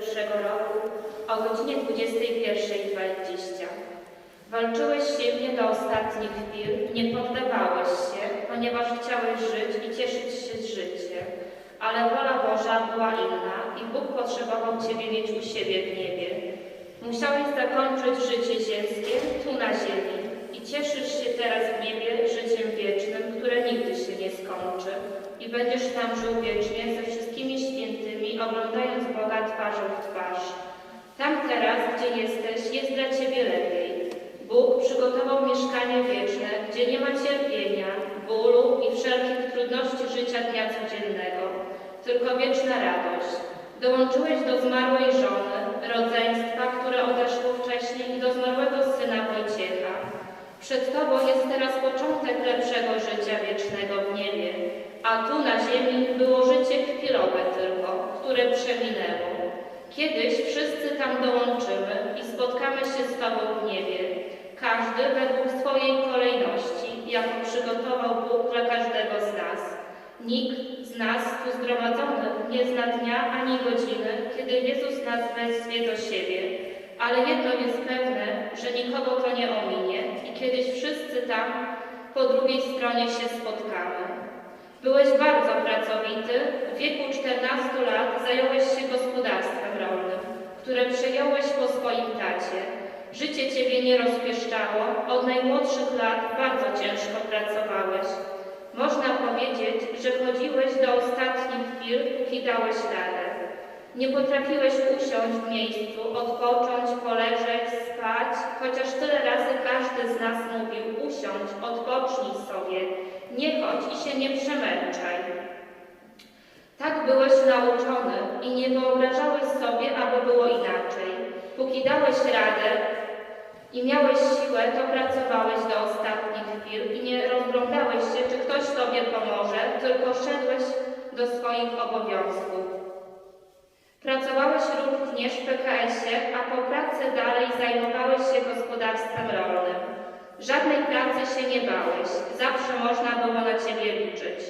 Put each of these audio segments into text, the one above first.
pierwszego roku o godzinie 21.20. Walczyłeś silnie do ostatnich chwil, nie poddawałeś się, ponieważ chciałeś żyć i cieszyć się z życiem. Ale wola Boża była inna i Bóg potrzebował Ciebie mieć u siebie w niebie. Musiałeś zakończyć życie ziemskie tu na ziemi i cieszysz się teraz w niebie życiem wiecznym, które nigdy się nie skończy i będziesz tam żył wiecznie ze wszystkimi świętymi, oglądając Boga twarzą w twarz. Tam teraz, gdzie jesteś, jest dla Ciebie lepiej. Bóg przygotował mieszkanie wieczne, gdzie nie ma cierpienia, bólu i wszelkich trudności życia dnia codziennego, tylko wieczna radość. Dołączyłeś do zmarłej żony, rodzeństwa, które odeszło wcześniej i do zmarłego. Przed Tobą jest teraz początek lepszego życia wiecznego w niebie, a tu na ziemi było życie chwilowe tylko, które przeminęło. Kiedyś wszyscy tam dołączymy i spotkamy się z Tobą w niebie, każdy według swojej kolejności, jaką przygotował Bóg dla każdego z nas. Nikt z nas tu zgromadzonych nie zna dnia ani godziny, kiedy Jezus nas wezwie do siebie, ale jedno jest pewne, że nikogo to nie ominie i kiedyś wszyscy tam po drugiej stronie się spotkamy. Byłeś bardzo pracowity, w wieku 14 lat zająłeś się gospodarstwem rolnym, które przejąłeś po swoim tacie. Życie ciebie nie rozpieszczało, od najmłodszych lat bardzo ciężko pracowałeś. Można powiedzieć, że chodziłeś do ostatnich chwil, póki dałeś radę. Nie potrafiłeś usiąść w miejscu, odpocząć, poleżeć, spać, chociaż tyle razy każdy z nas mówił usiądź, odpocznij sobie, nie chodź i się nie przemęczaj. Tak byłeś nauczony i nie wyobrażałeś sobie, aby było inaczej. Póki dałeś radę i miałeś siłę, to pracowałeś do ostatnich chwil i nie rozglądałeś się, czy ktoś Tobie pomoże, tylko szedłeś do swoich obowiązków. Pracowałeś również w PKS-ie, a po pracy dalej zajmowałeś się gospodarstwem rolnym. Żadnej pracy się nie bałeś, zawsze można było na Ciebie liczyć.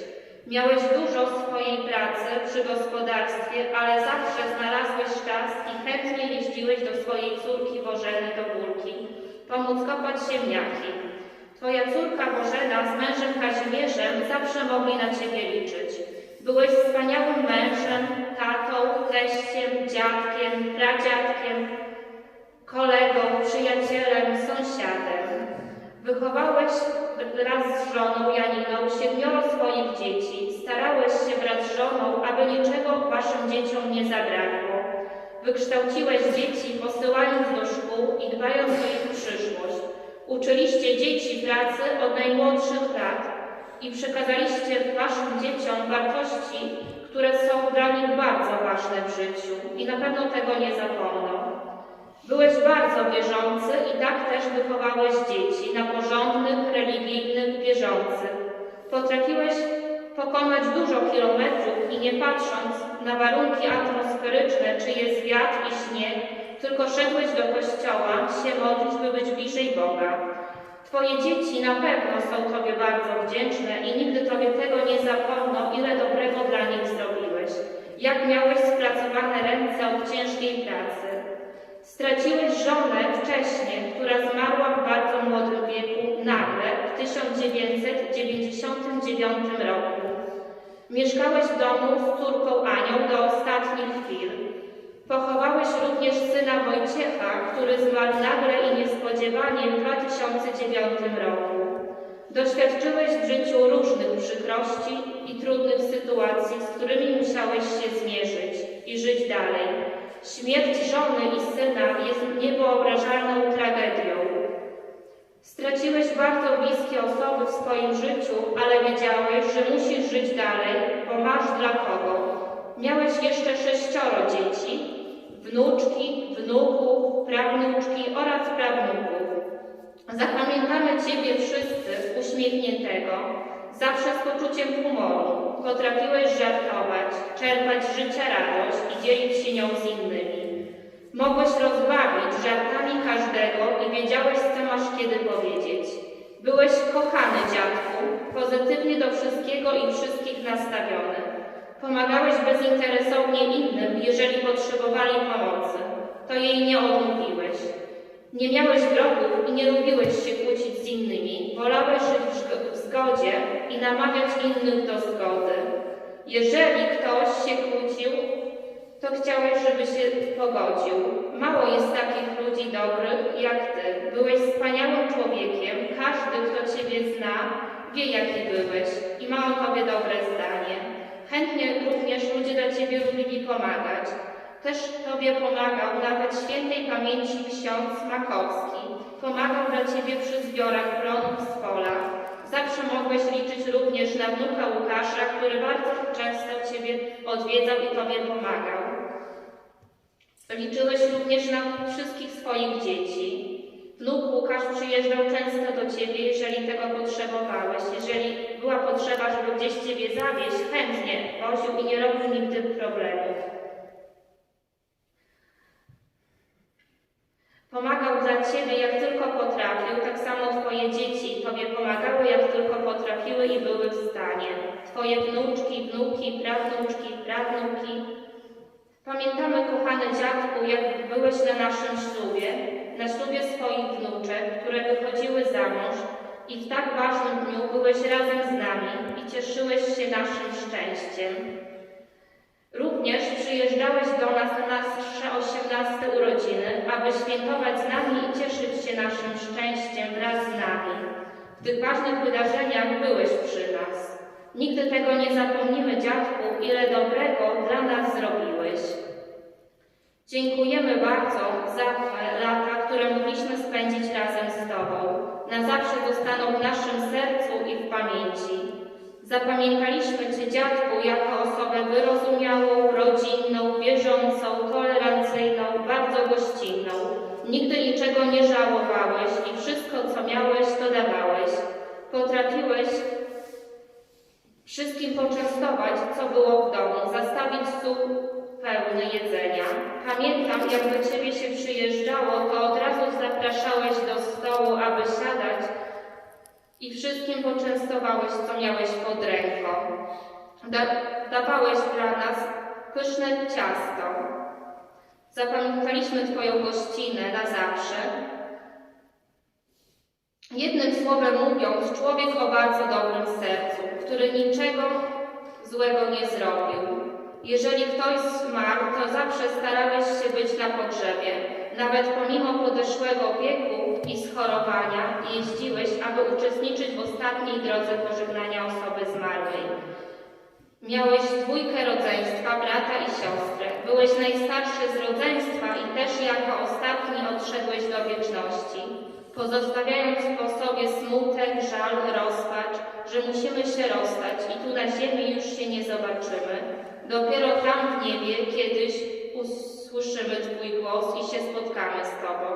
Miałeś dużo swojej pracy przy gospodarstwie, ale zawsze znalazłeś czas i chętnie jeździłeś do swojej córki Bożeny do Górki, pomóc kopać ziemniaki. Twoja córka Bożena z mężem Kazimierzem zawsze mogli na Ciebie liczyć. Byłeś wspaniałym mężem, tatą, teściem, dziadkiem, pradziadkiem, kolegą, przyjacielem, sąsiadem. Wychowałeś wraz z żoną Janiną siedmioro swoich dzieci. Starałeś się wraz z żoną, aby niczego waszym dzieciom nie zabrakło. Wykształciłeś dzieci, posyłając do szkół i dbając o ich przyszłość. Uczyliście dzieci pracy od najmłodszych lat i przekazaliście waszym dzieciom wartości, które są dla nich bardzo ważne w życiu i na pewno tego nie zapomną. Byłeś bardzo wierzący i tak też wychowałeś dzieci na porządnych, religijnych, wierzących. Potrafiłeś pokonać dużo kilometrów i nie patrząc na warunki atmosferyczne, czy jest wiatr i śnieg, tylko szedłeś do kościoła się modlić, by być bliżej Boga. Twoje dzieci na pewno są Tobie bardzo wdzięczne i nigdy Tobie tego nie zapomną, ile dobrego dla nich zrobiłeś. Jak miałeś spracowane ręce od ciężkiej pracy. Straciłeś żonę wcześniej, która zmarła w bardzo młodym wieku, nagle, w 1999 roku. Mieszkałeś w domu z córką Anią do ostatnich chwil. Pochowałeś również syna Wojciecha, który zmarł nagle i niespodziewanie w 2009 roku. Doświadczyłeś w życiu różnych przykrości i trudnych sytuacji, z którymi musiałeś się zmierzyć i żyć dalej. Śmierć żony i syna jest niewyobrażalną tragedią. Straciłeś bardzo bliskie osoby w swoim życiu, ale wiedziałeś, że musisz żyć dalej, bo masz dla kogo. Miałeś jeszcze sześcioro dzieci, wnuczki, wnuków, prawnuczki oraz prawnuków. Zapamiętamy Ciebie wszyscy uśmiechniętego, zawsze z poczuciem humoru. Potrafiłeś żartować, czerpać życia radość i dzielić się nią z innymi. Mogłeś rozbawić żartami każdego i wiedziałeś, co masz kiedy powiedzieć. Byłeś kochany dziadku, pozytywnie do wszystkiego i wszystkich nastawiony. Pomagałeś bezinteresownie innym, jeżeli potrzebowali pomocy. to jej nie odmówiłeś. Nie miałeś wrogów i nie lubiłeś się kłócić z innymi, wolałeś żyć w zgo- w zgodzie i namawiać innych do zgody. Jeżeli ktoś się kłócił, to chciałeś, żeby się pogodził. Mało jest takich ludzi dobrych jak ty. Byłeś wspaniałym człowiekiem. Każdy, kto ciebie zna, wie, jaki byłeś i ma o tobie dobre zdanie. Chętnie również ludzie dla ciebie lubili pomagać. Też tobie pomagał nawet świętej pamięci ksiądz Makowski. Pomagał dla ciebie przy zbiorach plonów z pola. Zawsze mogłeś liczyć również na wnuka Łukasza, który bardzo często Ciebie odwiedzał i Tobie pomagał. Liczyłeś również na wszystkich swoich dzieci. Wnuk Łukasz przyjeżdżał często do Ciebie, jeżeli tego potrzebowałeś. Jeżeli była potrzeba, żeby gdzieś Ciebie zawieźć, chętnie woził i nie robił nigdy problemów. Pomagał dla Ciebie jak tylko potrafił, tak samo Twoje dzieci Tobie pomagały jak tylko potrafiły i były w stanie. Twoje wnuczki, wnuki, prawnuczki, prawnuki. Pamiętamy, kochany dziadku, jak byłeś na naszym ślubie, na ślubie które wychodziły za mąż i w tak ważnym dniu byłeś razem z nami i cieszyłeś się naszym szczęściem. Również przyjeżdżałeś do nas na nasze osiemnaste urodziny, aby świętować z nami i cieszyć się naszym szczęściem wraz z nami. W tych ważnych wydarzeniach byłeś przy nas. Nigdy tego nie zapomnimy, dziadku, ile dobrego dla nas zrobiłeś. Dziękujemy bardzo za te lata, które mogliśmy spędzić razem z Tobą. Na zawsze zostaną w naszym sercu i w pamięci. Zapamiętaliśmy Cię, dziadku, jako osobę wyrozumiałą, rodzinną, wierzącą, tolerancyjną, bardzo gościnną. Nigdy niczego nie żałowałeś i wszystko, co miałeś, to dawałeś. Potrafiłeś wszystkim poczęstować, co było w domu, zastawić stół pełny jedzenia. Pamiętam, jak do Ciebie się przyjeżdżało, to od razu zapraszałeś do stołu, aby siadać i wszystkim poczęstowałeś, co miałeś pod ręką. Da dawałeś dla nas pyszne ciasto. Zapamiętaliśmy Twoją gościnę na zawsze. Jednym słowem mówiąc, człowiek o bardzo dobrym sercu, który niczego złego nie zrobił. Jeżeli ktoś zmarł, to zawsze starałeś się być na pogrzebie. Nawet pomimo podeszłego wieku i schorowania jeździłeś, aby uczestniczyć w ostatniej drodze pożegnania osoby zmarłej. Miałeś dwójkę rodzeństwa, brata i siostrę. Byłeś najstarszy z rodzeństwa i też jako ostatni odszedłeś do wieczności, pozostawiając po sobie smutek, żal, rozpacz, że musimy się rozstać i tu na ziemi już się nie zobaczymy. Dopiero tam w niebie kiedyś usłyszymy Twój głos i się spotkamy z Tobą.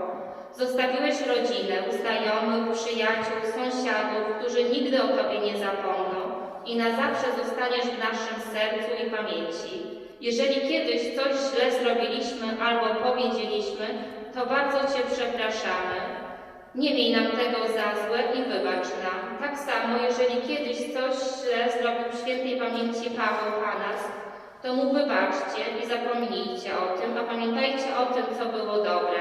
Zostawiłeś rodzinę, znajomych, przyjaciół, sąsiadów, którzy nigdy o Tobie nie zapomną i na zawsze zostaniesz w naszym sercu i pamięci. Jeżeli kiedyś coś źle zrobiliśmy albo powiedzieliśmy, to bardzo Cię przepraszamy. Nie miej nam tego za złe i wybacz nam. Tak samo, jeżeli kiedyś coś źle zrobił w świętej pamięci Paweł Panas, to mu wybaczcie i zapomnijcie o tym, a pamiętajcie o tym, co było dobre.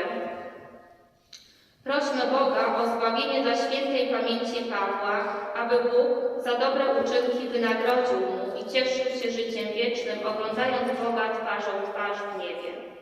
Prośmy Boga o zbawienie dla świętej pamięci Pawła, aby Bóg za dobre uczynki wynagrodził mu i cieszył się życiem wiecznym, oglądając Boga twarzą twarz w niebie.